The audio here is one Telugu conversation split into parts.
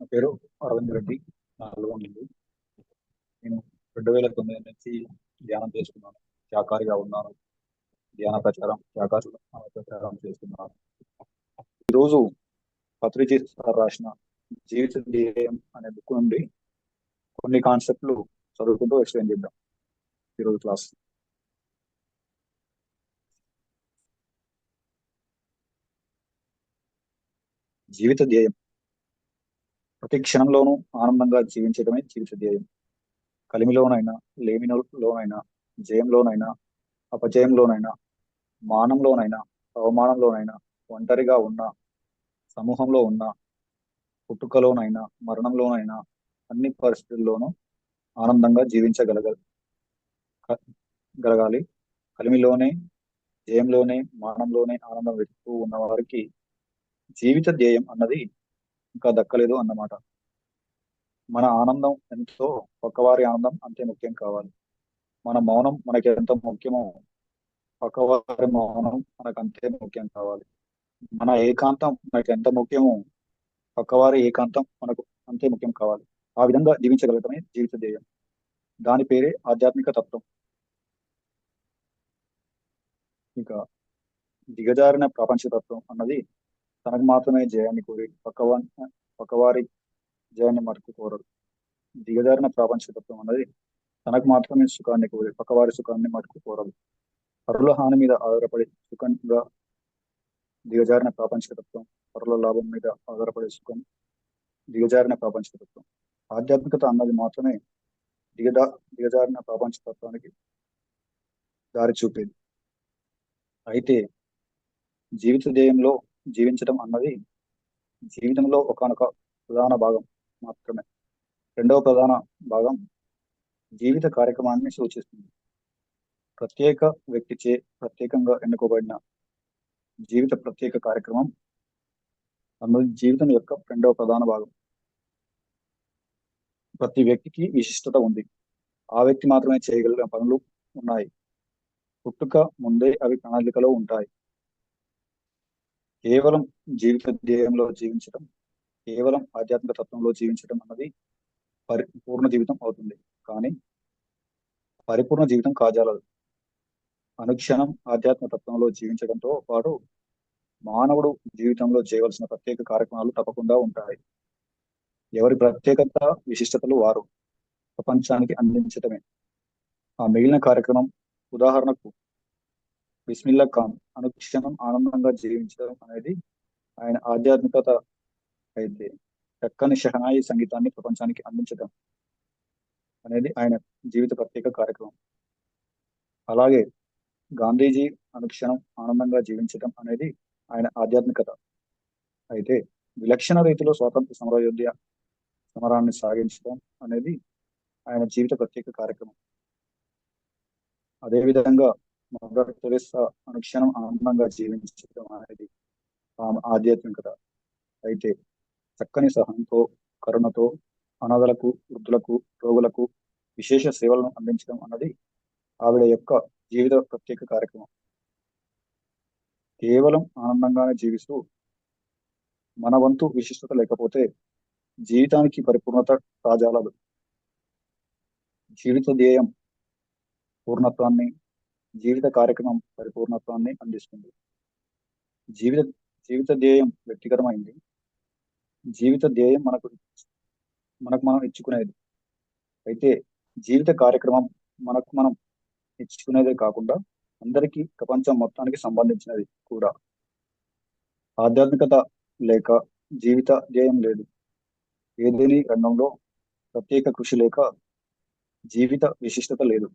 నా పేరు అరవింద్ రెడ్డి. నాలుగో నుండి నేను రెండు వేల తొమ్మిది నుంచి ధ్యానం చేస్తున్నాను. శాకారిగా ఉన్నాను. ధ్యాన ప్రచారం శాకార ప్రచారం చేస్తున్నాను. ఈరోజు పత్రిజీ సార్ రాసిన జీవిత ధ్యేయం అనే బుక్ నుండి కొన్ని కాన్సెప్ట్లు చదువుకుంటూ ఎక్స్ప్లెయిన్ చేద్దాం. ఈరోజు క్లాస్. జీవిత ధ్యేయం. ప్రతి క్షణంలోనూ ఆనందంగా జీవించడమే జీవిత ధ్యేయం. కలిమిలోనైనా లేమిలోనైనా జయంలోనైనా అపజయంలోనైనా మానంలోనైనా అవమానంలోనైనా ఒంటరిగా ఉన్న సమూహంలో ఉన్న పుట్టుకలోనైనా మరణంలోనైనా అన్ని పరిస్థితుల్లోనూ ఆనందంగా జీవించగలగ గలగాలి. కలిమిలోనే జయంలోనే మానంలోనే ఆనందం వెతుకుతూ ఉన్న వారికి జీవిత ధ్యేయం అన్నది ఇంకా దక్కలేదు అన్నమాట. మన ఆనందం ఎంతో పక్కవారి ఆనందం అంతే ముఖ్యం కావాలి. మన మౌనం మనకి ఎంత ముఖ్యమో పక్కవారి మౌనం మనకు అంతే ముఖ్యం కావాలి. మన ఏకాంతం మనకి ఎంత ముఖ్యమో పక్కవారి ఏకాంతం మనకు అంతే ముఖ్యం కావాలి. ఆ విధంగా జీవించగలగటమే జీవిత ధ్యేయం. దాని పేరే ఆధ్యాత్మిక తత్వం. ఇంకా దిగజారిన ప్రపంచ తత్వం అన్నది తనకు మాత్రమే జయాన్ని కోరి పక్కవా పక్కవారి జయాన్ని మటుకు కోరరు. దిగజారిన ప్రాపంచికత్వం అన్నది తనకు మాత్రమే సుఖాన్ని కోరి పక్కవారి సుఖాన్ని మటుకు కోరదు. పరుల హాని మీద ఆధారపడి సుఖంగా దిగజారిన ప్రాపంచికతత్వం పరుల లాభం మీద ఆధారపడే సుఖం దిగజారిన ప్రాపంచికతత్వం. ఆధ్యాత్మికత అన్నది మాత్రమే దిగదా దిగజారిన ప్రాపంచతత్వానికి దారి చూపేది. అయితే జీవిత ధ్యేయంలో జీవించడం అన్నది జీవితంలో ఒకనొక ప్రధాన భాగం మాత్రమే. రెండవ ప్రధాన భాగం జీవిత కార్యక్రమాన్ని సూచిస్తుంది. ప్రత్యేక వ్యక్తిచే ప్రత్యేకంగా ఎన్నుకోబడిన జీవిత ప్రత్యేక కార్యక్రమం అన్నది జీవితం యొక్క రెండవ ప్రధాన భాగం. ప్రతి వ్యక్తికి విశిష్టత ఉంది. ఆ వ్యక్తి మాత్రమే చేయగలిగిన పనులు ఉన్నాయి. పుట్టుక ముందే అవి ప్రణాళికలో ఉంటాయి. కేవలం జీవిత ధ్యేయంలో జీవించడం కేవలం ఆధ్యాత్మిక తత్వంలో జీవించడం అన్నది పరిపూర్ణ జీవితం అవుతుంది. కానీ పరిపూర్ణ జీవితం కాజాలదు. అనుక్షణం ఆధ్యాత్మిక తత్వంలో జీవించడంతో పాటు మానవుడు జీవితంలో చేయవలసిన ప్రత్యేక కార్యక్రమాలు తప్పకుండా ఉంటాయి. ఎవరి ప్రత్యేకత విశిష్టతలు వారు ప్రపంచానికి అందించటమే. ఆ మిగిలిన కార్యక్రమం ఉదాహరణకు బిస్మిల్లా ఖాన్ అనుక్షణం ఆనందంగా జీవించడం అనేది ఆయన ఆధ్యాత్మికత అయితే చక్కని షహనాయి సంగీతాన్ని ప్రపంచానికి అందించడం అనేది ఆయన జీవిత ప్రత్యేక కార్యక్రమం. అలాగే గాంధీజీ అనుక్షణం ఆనందంగా జీవించడం అనేది ఆయన ఆధ్యాత్మికత అయితే విలక్షణ రీతిలో స్వాతంత్ర సమరయోధ్య సమరాన్ని సాగించడం అనేది ఆయన జీవిత ప్రత్యేక కార్యక్రమం. అదేవిధంగా మదర్ తెరెసా అనుక్షణం ఆనందంగా జీవించడం అనేది ఆధ్యాత్మికత. అయితే చక్కని సహనంతో కరుణతో అనాథలకు వృద్ధులకు రోగులకు విశేష సేవలను అందించడం అన్నది ఆవిడ యొక్క జీవిత ప్రత్యేక కార్యక్రమం. కేవలం ఆనందంగానే జీవిస్తూ మన వంతు విశిష్టత లేకపోతే జీవితానికి పరిపూర్ణత రాజాలదు జీవిత ధ్యేయం పూర్ణత్వాన్ని జీవిత కార్యక్రమం పరిపూర్ణత్వాన్ని అందిస్తుంది. జీవిత జీవిత ధ్యేయం వ్యక్తిగతమైంది. జీవిత ధ్యేయం మనకు మనకు మనం ఇచ్చుకునేది. అయితే జీవిత కార్యక్రమం మనకు మనం ఇచ్చుకునేదే కాకుండా అందరికీ ప్రపంచం మొత్తానికి సంబంధించినది కూడా. ఆధ్యాత్మికత లేక జీవిత ధ్యేయం లేదు. ఏదేని రంగంలో ప్రత్యేక కృషి లేక జీవిత విశిష్టత లేదు.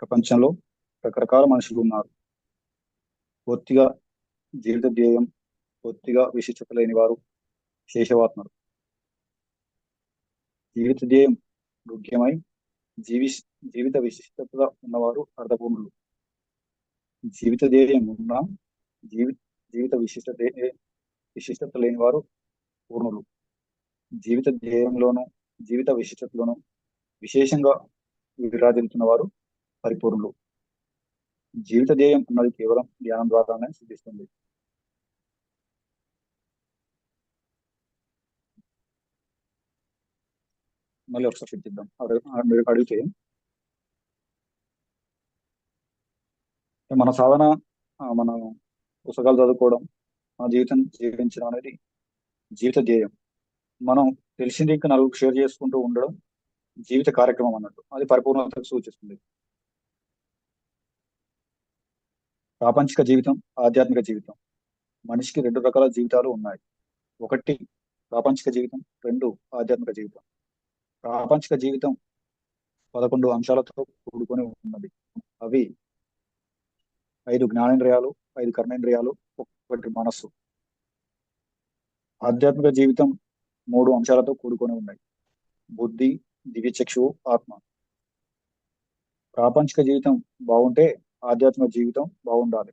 ప్రపంచంలో రకరకాల మనుషులు ఉన్నారు. పూర్తిగా జీవిత ధ్యేయం పూర్తిగా విశిష్టత లేని వారు శేషవాత్మరు జీవిత ధ్యేయం ముఖ్యమై జీవి జీవిత విశిష్టత ఉన్నవారు అర్ధపూర్ణులు. జీవిత ధ్యేయం ఉన్న జీవి జీవిత విశిష్ట విశిష్టత లేని వారు పూర్ణులు. జీవిత ధ్యేయంలోనూ జీవిత విశిష్టతలోనూ విశేషంగా విరాజిల్లుతున్న వారు పరిపూర్ణులు. జీవిత ధ్యేయం అన్నది కేవలం ధ్యానం ద్వారానే సిద్ధిస్తుంది. మళ్ళీ ఒకసారి చర్చిద్దాం మీరు అడిగితే మన సాధన మన పుస్తకాలు చదువుకోవడం మన జీవితం జీవించడం అనేది జీవిత ధ్యేయం. మనం తెలిసింది ఇంకా నలుగురు షేర్ చేసుకుంటూ ఉండడం జీవిత కార్యక్రమం అన్నట్టు. అది పరిపూర్ణతకు సూచిస్తుంది. ప్రాపంచిక జీవితం ఆధ్యాత్మిక జీవితం. మనిషికి రెండు రకాల జీవితాలు ఉన్నాయి. ఒకటి ప్రాపంచిక జీవితం రెండు ఆధ్యాత్మిక జీవితం. ప్రాపంచిక జీవితం పదకొండు అంశాలతో కూడుకొని ఉన్నది. అవి ఐదు జ్ఞానేంద్రియాలు ఐదు కర్మేంద్రియాలు ఒకటి మనస్సు. ఆధ్యాత్మిక జీవితం మూడు అంశాలతో కూడుకొని ఉన్నాయి. బుద్ధి దివ్యచక్షువు ఆత్మ. ప్రాపంచిక జీవితం బాగుంటే ఆధ్యాత్మిక జీవితం బాగుండాలి.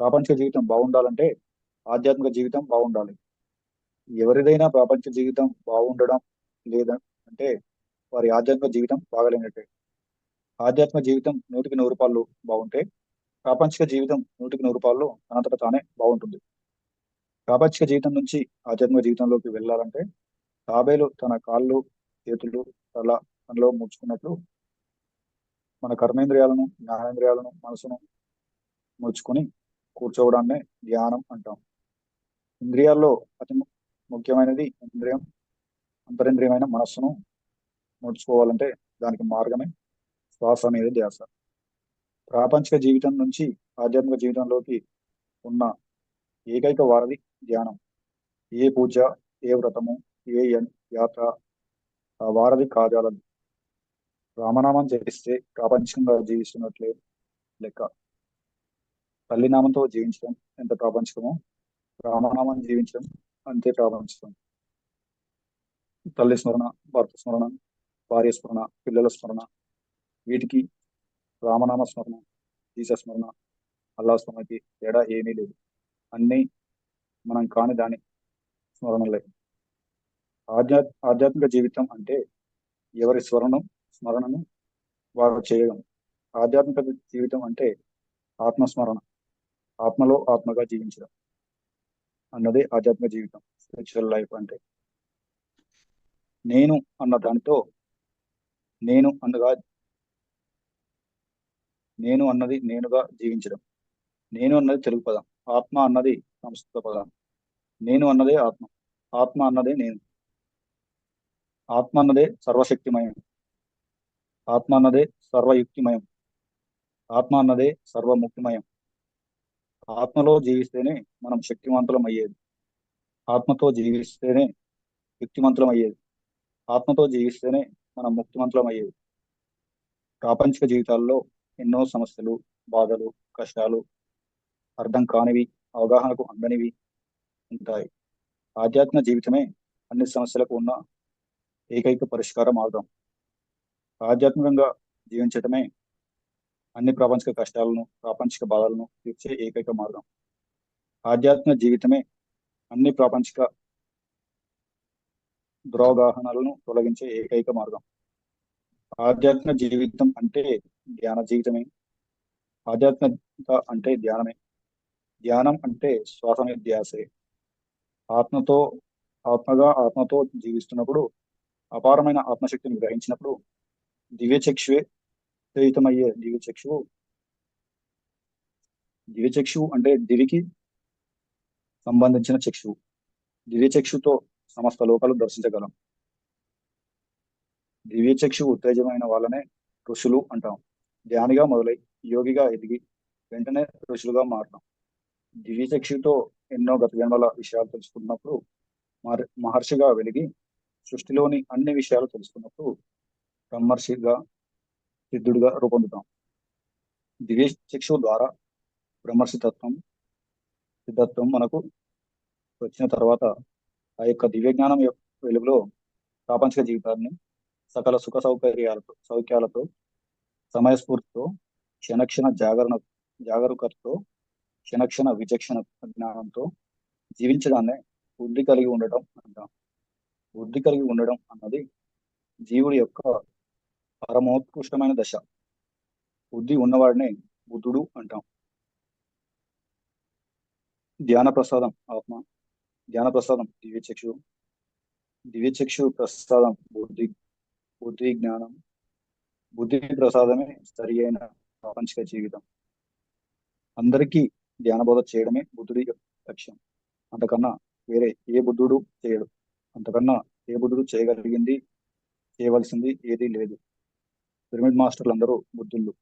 ప్రాపంచిక జీవితం బాగుండాలంటే ఆధ్యాత్మిక జీవితం బాగుండాలి. ఎవరిదైనా ప్రాపంచ జీవితం బాగుండడం లేదా అంటే వారి ఆధ్యాత్మిక జీవితం బాగలేనట్టే. ఆధ్యాత్మిక జీవితం నూటికి నూరు రూపాయలు బాగుంటే ప్రాపంచిక జీవితం నూటికి నూరు రూపాయలు తనంతట తానే బాగుంటుంది. ప్రాపంచిక జీవితం నుంచి ఆధ్యాత్మిక జీవితంలోకి వెళ్ళాలంటే తాబేలు తన కాళ్ళు చేతులు తల తనలో ముడుచుకున్నట్లు మన కర్మేంద్రియాలను జ్ఞానేంద్రియాలను మనసును ముడుచుకొని కూర్చోవడాన్నే ధ్యానం అంటాం. ఇంద్రియాల్లో అతి ము- ముఖ్యమైనది ఇంద్రియం అంతరింద్రియమైన మనస్సును ముడుచుకోవాలంటే దానికి మార్గమే శ్వాస అనేది ధ్యాస. ప్రాపంచిక జీవితం నుంచి ఆధ్యాత్మిక జీవితంలోకి ఉన్న ఏకైక వారధి ధ్యానం. ఏ పూజ ఏ వ్రతము ఏ యన్- యాత్ర ఆ వారధి కాజాలదు రామనామం జపిస్తే ప్రాపంచికంగా జీవిస్తున్నట్లే లెక్క తల్లినామంతో జీవించడం ఎంత ప్రాపంచికమో రామనామం జీవించడం అంతే ప్రాపంచికం. తల్లి స్మరణ భర్త స్మరణ భార్య స్మరణ పిల్లల స్మరణ వీటికి రామనామ స్మరణ ఈశ స్మరణ అల్లా స్మరణకి తేడా ఏమీ లేదు. అన్నీ మనం కాని దాని స్మరణలే. ఆధ్యా ఆధ్యాత్మిక జీవితం అంటే ఎవరి స్మరణం స్మరణను వారు చేయడం. ఆధ్యాత్మిక జీవితం అంటే ఆత్మస్మరణ. ఆత్మలో ఆత్మగా జీవించడం. అన్నదే ఆధ్యాత్మిక జీవితం. స్పిరిచువల్ లైఫ్ అంటే. నేను అన్న దానితో నేను అన్నగా నేను అన్నది నేనుగా జీవించడం. నేను అన్నది తెలుగు పదం. ఆత్మ అన్నది సంస్కృత పదం. నేను అన్నదే ఆత్మ. ఆత్మ అన్నదే నేను. ఆత్మ అన్నదే సర్వశక్తిమయం. ఆత్మ అన్నదే సర్వయుక్తిమయం. ఆత్మ అన్నదే సర్వముక్తిమయం. ఆత్మలో జీవిస్తేనే మనం శక్తివంతులం అయ్యేది ఆత్మతో జీవిస్తేనే యుక్తిమంతులం అయ్యేది ఆత్మతో జీవిస్తేనే మనం ముక్తిమంతులం అయ్యేది ప్రాపంచిక జీవితాల్లో ఎన్నో సమస్యలు బాధలు కష్టాలు అర్థం కానివి అవగాహనకు అందనివి ఉంటాయి. ఆధ్యాత్మిక జీవితమే అన్ని సమస్యలకు ఉన్న ఏకైక పరిష్కార మార్గం ఆధ్యాత్మికంగా జీవించటమే అన్ని ప్రాపంచిక కష్టాలను ప్రాపంచిక బాధలను తీర్చే ఏకైక మార్గం. ఆధ్యాత్మిక జీవితమే అన్ని ప్రాపంచిక దురావగాహనలను తొలగించే ఏకైక మార్గం. ఆధ్యాత్మిక జీవితం అంటే ధ్యాన జీవితమే. ఆధ్యాత్మికత అంటే ధ్యానమే. ధ్యానం అంటే శ్వాస ఆత్మతో ఆత్మగా ఆత్మతో జీవిస్తున్నప్పుడు అపారమైన ఆత్మశక్తిని గ్రహించినప్పుడు దివ్యచక్షువే ప్రేరితమయ్యే దివ్యచక్షువు దివ్యచక్షువు అంటే దివికి సంబంధించిన చక్షువు। దివ్యచక్షుతో సమస్త లోకాలు దర్శించగలం। దివ్యచక్షు ఉత్తేజమైన వాళ్ళనే ఋషులు అంటాం। ధ్యానిగా మొదలై యోగిగా ఎదిగి వెంటనే ఋషులుగా మారడం దివ్యచక్షుతో ఎన్నో గత జన్మల విషయాలు తెలుసుకున్నప్పుడు మహర్షిగా వెలిగి సృష్టిలోని అన్ని విషయాలు తెలుసుకున్నప్పుడు బ్రహ్మర్షిగా సిద్ధుడిగా రూపొందుతాం. దివ్య చక్షు ద్వారా బ్రహ్మర్షి తత్వం సిద్ధత్వం మనకు వచ్చిన తర్వాత ఆ యొక్క దివ్య జ్ఞానం యొక్క వెలుగులో ప్రాపంచిక జీవితాన్ని సకల సుఖ సౌకర్యాలతో సౌఖ్యాలతో సమయస్ఫూర్తితో క్షణక్షణ జాగరణ జాగరూకతతో క్షణక్షణ విచక్షణ జ్ఞానంతో జీవించడాన్నే బుద్ధి కలిగి ఉండటం అంటాం. బుద్ధి కలిగి ఉండడం అన్నది జీవుడి యొక్క పరమోత్కృష్టమైన దశ. బుద్ధి ఉన్నవాడినే బుద్ధుడు అంటాం. ధ్యాన ప్రసాదం ఆత్మ. ధ్యాన ప్రసాదం దివ్యచక్షు. దివ్యచక్షు ప్రసాదం బుద్ధి. బుద్ధి జ్ఞానం. బుద్ధి ప్రసాదమే సరి అయిన ప్రాపంచిక జీవితం. అందరికీ ధ్యానబోధ చేయడమే బుద్ధుడి లక్ష్యం. అంతకన్నా వేరే ఏ బుద్ధుడు చేయడు. అంతకన్నా ఏ బుద్ధుడు చేయగలిగింది చేయవలసింది ఏదీ లేదు. పిరమిడ్ మాస్టర్లు అందరూ బుద్ధుళ్ళు